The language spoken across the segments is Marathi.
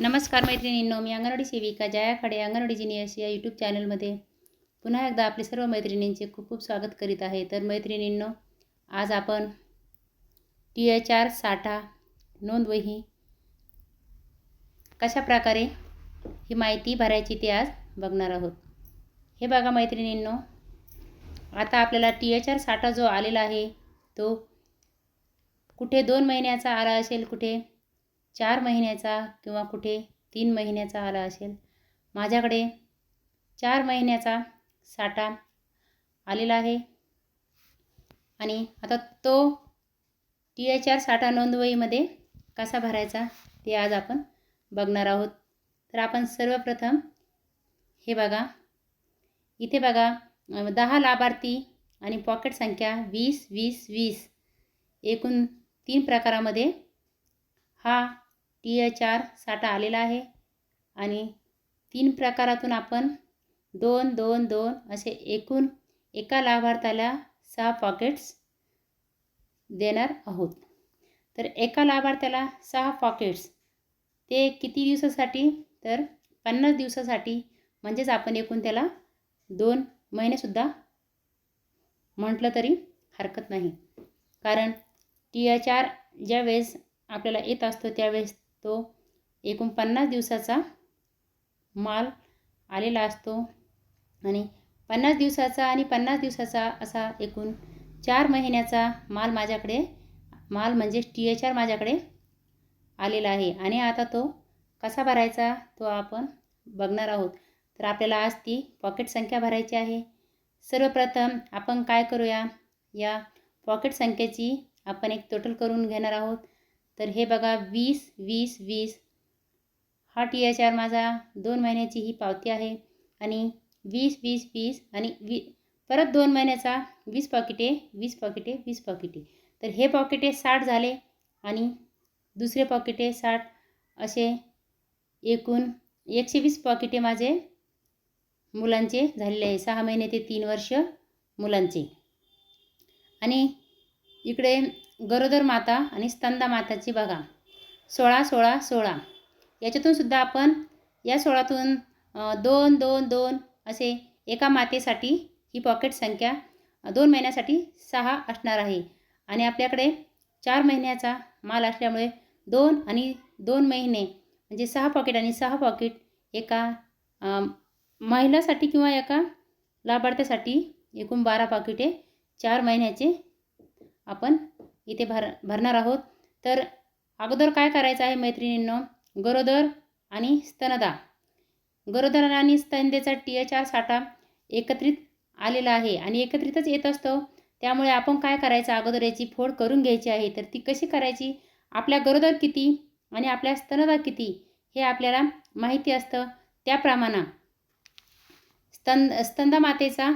नमस्कार मैत्रिणींनो मी अंगणवाडी सेविका जया खडे अंगणवाडी जिनियस या यूट्यूब चॅनलमध्ये पुन्हा एकदा आपले सर्व मैत्रिणींचे खूप खूप स्वागत करीत आहे. तर मैत्रिणींनो आज आपण टी एच आर साठा नोंदवही कशा प्रकारे ही माहिती भरायची ते आज बघणार आहोत. हे बघा मैत्रिणींनो आता आपल्याला टी एच आर साठा जो आलेला आहे तो कुठे दोन महिन्याचा आला असेल कुठे चार महिन्याचा किंवा कुठे तीन महिन्याचा आला असेल माझ्याकडे चार महिन्याचा साठा आलेला आहे. आणि आता तो टी एच आर साठा नोंदवहीमध्ये कसा भरायचा ते आज आपण बघणार आहोत. तर आपण सर्वप्रथम हे बघा. इथे बघा दहा लाभार्थी आणि पॉकेट संख्या वीस वीस वीस एकूण तीन प्रकारामध्ये हा टी एच आर साठा आलेला आहे. आणि तीन प्रकारातून आपण दोन दोन दोन असे एकूण एका लाभार्थ्याला सहा पॉकेट्स देणार आहोत. तर एका लाभार्थ्याला सहा पॉकेट्स ते किती दिवसासाठी? तर पन्नास दिवसासाठी. म्हणजेच आपण एकूण त्याला दोन महिनेसुद्धा म्हटलं तरी हरकत नाही. कारण टी एच आर ज्यावेळेस आपल्याला येत असतो त्यावेळेस तो एकूण पन्नास दिवसाचा माल आलेला असतो. आणि पन्नास दिवसाचा आणि पन्नास दिवसाचा असा एकूण चार महिन्याचा माल माझ्याकडे माल म्हणजे टी एच आर माझ्याकडे आलेला आहे. आणि आता तो कसा भरायचा तो आपण बघणार आहोत. तर आपल्याला आज ती पॉकेट संख्या भरायची आहे. सर्वप्रथम आपण काय करूया? या पॉकेट संख्येची आपण एक टोटल करून घेणार आहोत. तर हे बघा वीस वीस वीस. हा टी एच आर माझा दोन महिन्याची ही पावती आहे. आणि वीस वीस वीस आणि वी परत दोन महिन्याचा वीस पॉकेटे वीस पॉकेटे वीस पॉकेटे. तर हे पॉकेटे साठ झाले आणि दुसरे पॉकेटे साठ. असे एकूण एकशे वीस पॉकेटे माझे मुलांचे झालेले आहे. सहा महिने ते तीन वर्ष मुलांचे. आणि इकडे गरोदर माता आणि स्तंदा माताची बघा. सोळा सोळा सोळा. याच्यातून सुद्धा आपण या सोळातून दोन दोन दोन असे एका मातेसाठी ही पॉकेट संख्या दोन महिन्यासाठी सहा असणार आहे. आणि आपल्याकडे चार महिन्याचा माल असल्यामुळे दोन आणि दोन महिने म्हणजे सहा पॉकेट आणि सहा पॉकेट एका महिलासाठी किंवा एका लाभार्थ्यासाठी एकूण बारा पाकिटे चार महिन्याचे आपण इथे भर भरणार आहोत. तर अगोदर काय करायचं आहे मैत्रिणींनो? गरोदर आणि स्तनदा. गरोदर आणि स्तनदेचा टी एच आर साठा एकत्रित आलेला आहे आणि एकत्रितच येत असतो. त्यामुळे आपण काय करायचं? अगोदर याची फोड करून घ्यायची आहे. तर ती कशी करायची? आपल्या गरोदर किती आणि आपल्या स्तनदा किती हे आपल्याला माहिती असतं. त्याप्रमाणे स्तन स्तनदा मातेचा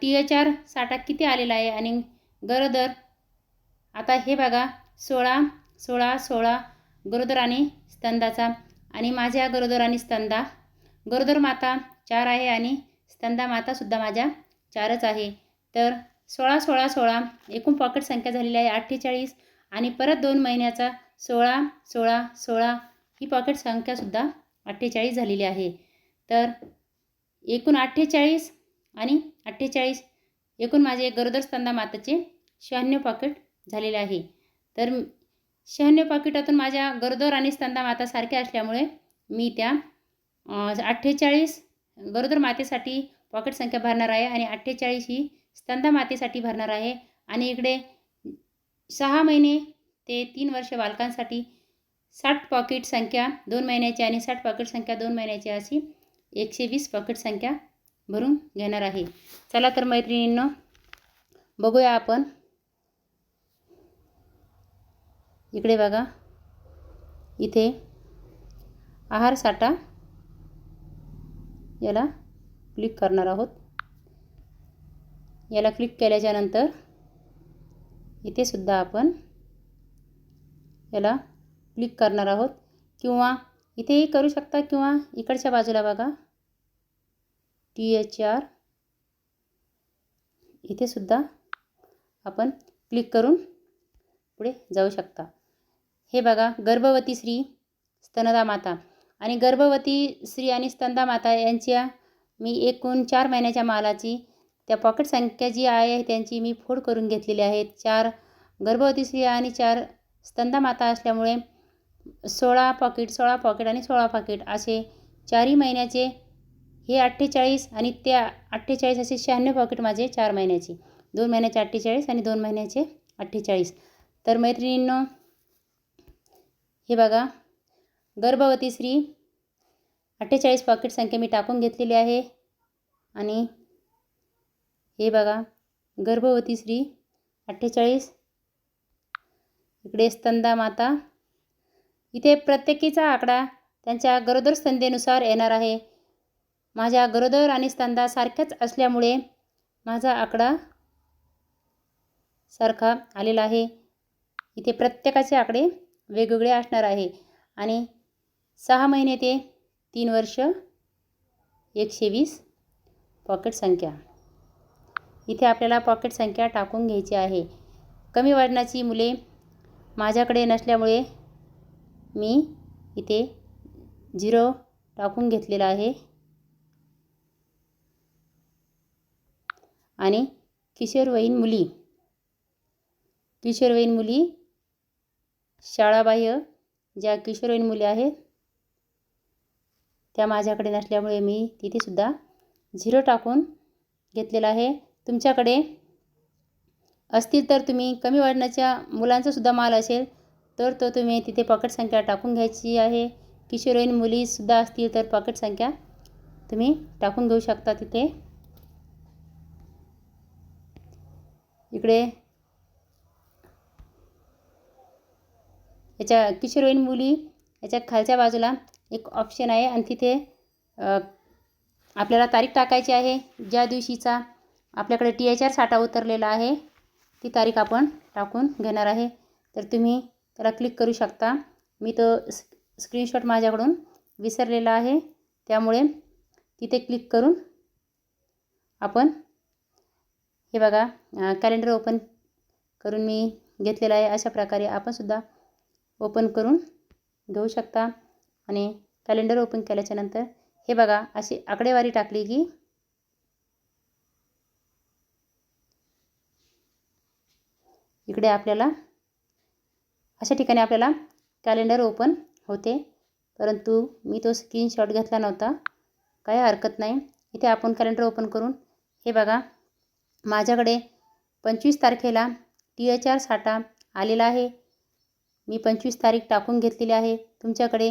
टी एच आर साठा किती आलेला आहे आणि गरोदर आता हे बघा सोळा सोळा सोळा गरोदर आणि स्तंदाचा. आणि माझ्या गरोदर आणि स्तंदा गरोदर माता चार आहे आणि स्तंदा मातासुद्धा माझ्या चारच आहे. तर सोळा सोळा सोळा एकूण पॉकेट संख्या झालेली आहे अठ्ठेचाळीस आणि परत दोन महिन्याचा सोळा सोळा सोळा ही पॉकेट संख्यासुद्धा अठ्ठेचाळीस झालेली आहे. तर एकूण अठ्ठेचाळीस आणि अठ्ठेचाळीस एकूण माझे गरोदर स्तंदा माताचे शहाण्णव पॉकेट झालेले आहे. तर शहाण्णव पाकिटातून माझ्या गरोदर आणि स्तंदा माता सारख्या असल्यामुळे मी त्या अठ्ठेचाळीस गरोदर मातेसाठी पॉकेट संख्या भरणार आहे आणि अठ्ठेचाळीस ही स्तंदा मातेसाठी भरणार आहे. आणि इकडे सहा महिने ते तीन वर्ष बालकांसाठी साठ पॉकेट संख्या दोन महिन्याची आणि साठ पॉकेट संख्या दोन महिन्याची अशी एकशे वीस पॉकेट संख्या भरून घेणार आहे. चला तर मैत्रिणींनो बघूया आपण इकडे बघा. इथे. आहार साठा. याला क्लिक करणार आहोत. याला क्लिक केल्याच्यानंतर इथे सुद्धा आपण याला क्लिक करणार आहोत. किंवा इथेही करू शकता किंवा इकडच्या बाजूला बघा. टी एच आर इथे सुद्धा आपण क्लिक करून पुढे जाऊ शकता. हे बघा गर्भवती स्त्री स्तनदा माता. आणि गर्भवती स्त्री आणि स्तनदा माता यांच्या मी एकूण चार महिन्याच्या मालाची त्या पॉकेट संख्या जी आहे त्यांची मी फोड करून घेतलेली आहेत चार गर्भवती स्त्रिया आणि चार स्तनदा माता असल्यामुळे सोळा पॉकेट सोळा पॉकेट आणि सोळा पॉकेट असे चारही महिन्याचे हे अठ्ठेचाळीस आणि त्या अठ्ठेचाळीस असे शहाण्णव पॉकेट माझे चार महिन्याचे. दोन महिन्याचे अठ्ठेचाळीस आणि दोन महिन्याचे अठ्ठेचाळीस. तर मैत्रिणींनो हे बघा. गर्भवती स्त्री अठ्ठेचाळीस पॉकेट संख्या मी टाकून घेतलेली आहे. आणि हे बघा गर्भवती स्त्री अठ्ठेचाळीस. इकडे स्तंदा माता. इथे प्रत्येकीचा आकडा त्यांच्या गरोदर स्तंदेनुसार येणार आहे. माझ्या गरोदर आणि स्तंदा सारख्याच असल्यामुळे माझा आकडा सारखा आलेला आहे. इथे प्रत्येकाचे आकडे वेगवेगळे असणार आहे. आणि सहा महिने ते तीन वर्ष एकशे वीस पॉकेट संख्या. इथे आपल्याला पॉकेट संख्या टाकून घ्यायची आहे. कमी वजनाची मुले माझ्याकडे नसल्यामुळे मी इथे झिरो टाकून घेतलेला आहे. आणि किशोरवयीन मुली किशोरवयीन मुली शाळाबाह्य ज्या किशोरवयीन मुली आहेत त्या माझ्याकडे नसल्यामुळे मी तिथेसुद्धा झिरो टाकून घेतलेला आहे. तुमच्याकडे असतील तर तुम्ही कमी वजनाच्या मुलांचासुद्धा माल असेल तर तो तुम्ही तिथे पॉकेट संख्या टाकून घ्यायची आहे. किशोरवयीन मुलीसुद्धा असतील तर पॉकेट संख्या तुम्ही टाकून घेऊ शकता तिथे. इकडे याच्या किशोरवयीन मुली याच्या खालच्या बाजूला एक ऑप्शन आहे आणि तिथे आपल्याला तारीख टाकायची आहे. ज्या दिवशीचा आपल्याकडे टी एच आर साठा उतरलेला आहे ती तारीख आपण टाकून घेणार आहे. तर तुम्ही त्याला क्लिक करू शकता. मी तो स्क्रीनशॉट माझ्याकडून विसरलेला आहे. त्यामुळे तिथे क्लिक करून आपण हे बघा कॅलेंडर ओपन करून मी घेतलेलं आहे. अशा प्रकारे आपणसुद्धा ओपन करून घेऊ शकता. आणि कॅलेंडर ओपन केल्याच्यानंतर हे बघा अशी आकडेवारी टाकली की इकडे आपल्याला अशा ठिकाणी आपल्याला कॅलेंडर ओपन होते. परंतु मी तो स्क्रीनशॉट घेतला नव्हता. काही हरकत नाही. इथे आपण कॅलेंडर ओपन करून हे बघा माझ्याकडे पंचवीस तारखेला टी एच आर साठा आलेला आहे. मी पंचवीस तारीख टाकून घेतलेली आहे. तुमच्याकडे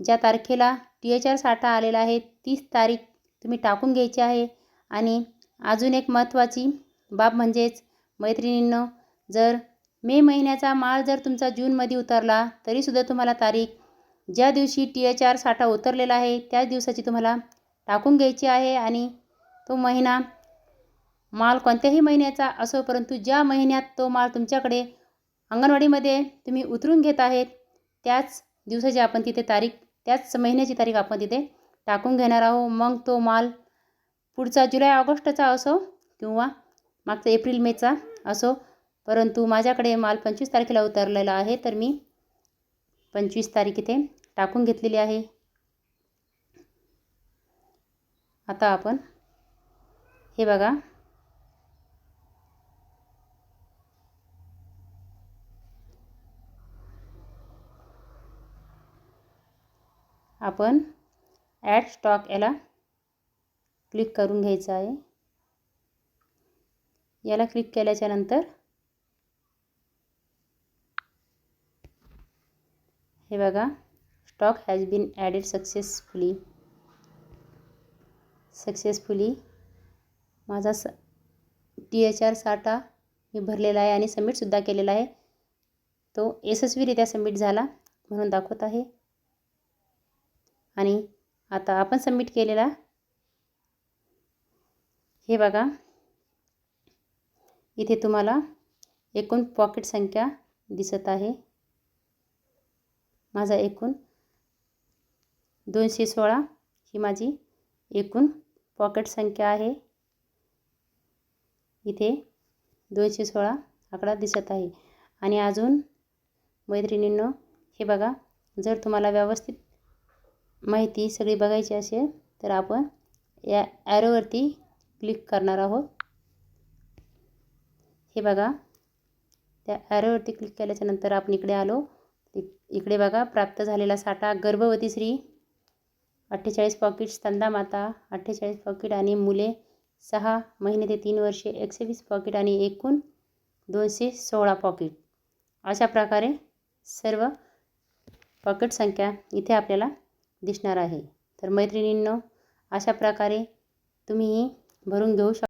ज्या तारखेला टी एच आर साठा आलेला आहे तीस तारीख तुम्ही टाकून घ्यायची आहे. आणि अजून एक महत्त्वाची बाब म्हणजेच मैत्रिणींनो जर मे महिन्याचा माल जर तुमचा जूनमध्ये उतरला तरीसुद्धा तुम्हाला तारीख ज्या दिवशी टी एच आर साठा उतरलेला आहे त्याच दिवसाची तुम्हाला टाकून घ्यायची आहे. आणि तो महिना माल कोणत्याही महिन्याचा असो परंतु ज्या महिन्यात तो माल तुमच्याकडे अंगणवाडीमध्ये तुम्ही उतरून घेत आहेत त्याच दिवसाची आपण तिथे तारीख त्याच महिन्याची तारीख आपण तिथे टाकून घेणार आहोत. मग तो माल पुढचा जुलै ऑगस्टचा असो किंवा मागचा एप्रिल मेचा असो परंतु माझ्याकडे माल पंचवीस तारखेला उतरलेला आहे तर मी पंचवीस तारीख इथे टाकून घेतलेली आहे. आता आपण हे बघा. आपण ॲड स्टॉक याला क्लिक करून घ्यायचं आहे. याला क्लिक केल्याच्यानंतर हे बघा stock has been added successfully successfully माझा स टी एच आर साठा मी भरलेला आहे आणि सबमिटसुद्धा केलेला आहे. तो यशस्वीरित्या सबमिट झाला म्हणून दाखवत आहे. आणि आता आपण सबमिट केलेला हे बघा. इथे तुम्हाला एकूण पॉकेट संख्या दिसत आहे. माझा एकूण दोनशे सोळा ही माझी एकूण पॉकेट संख्या आहे. इथे दोनशे सोळा आकडा दिसत आहे. आणि अजून मैत्रिणींनो हे बघा जर तुम्हाला व्यवस्थित माहिती सगळी बघायची असेल तर आपण या ॲरोवरती क्लिक करणार आहोत. हे बघा. त्या ॲरोवरती क्लिक केल्याच्यानंतर आपण इकडे आलो. इकडे बघा प्राप्त झालेला साठा गर्भवती स्त्री अठ्ठेचाळीस पॉकीट्स तंदा माता अठ्ठेचाळीस पॉकेट आणि मुले सहा महिने ते तीन वर्षे एकशे वीस पॉकेट आणि एकूण दोनशे सोळा पॉकेट अशा प्रकारे सर्व पॉकेट संख्या इथे आपल्याला दिसणार आहे. तर मैत्रिणींनो अशा प्रकारे तुम्ही भरून घेऊ शक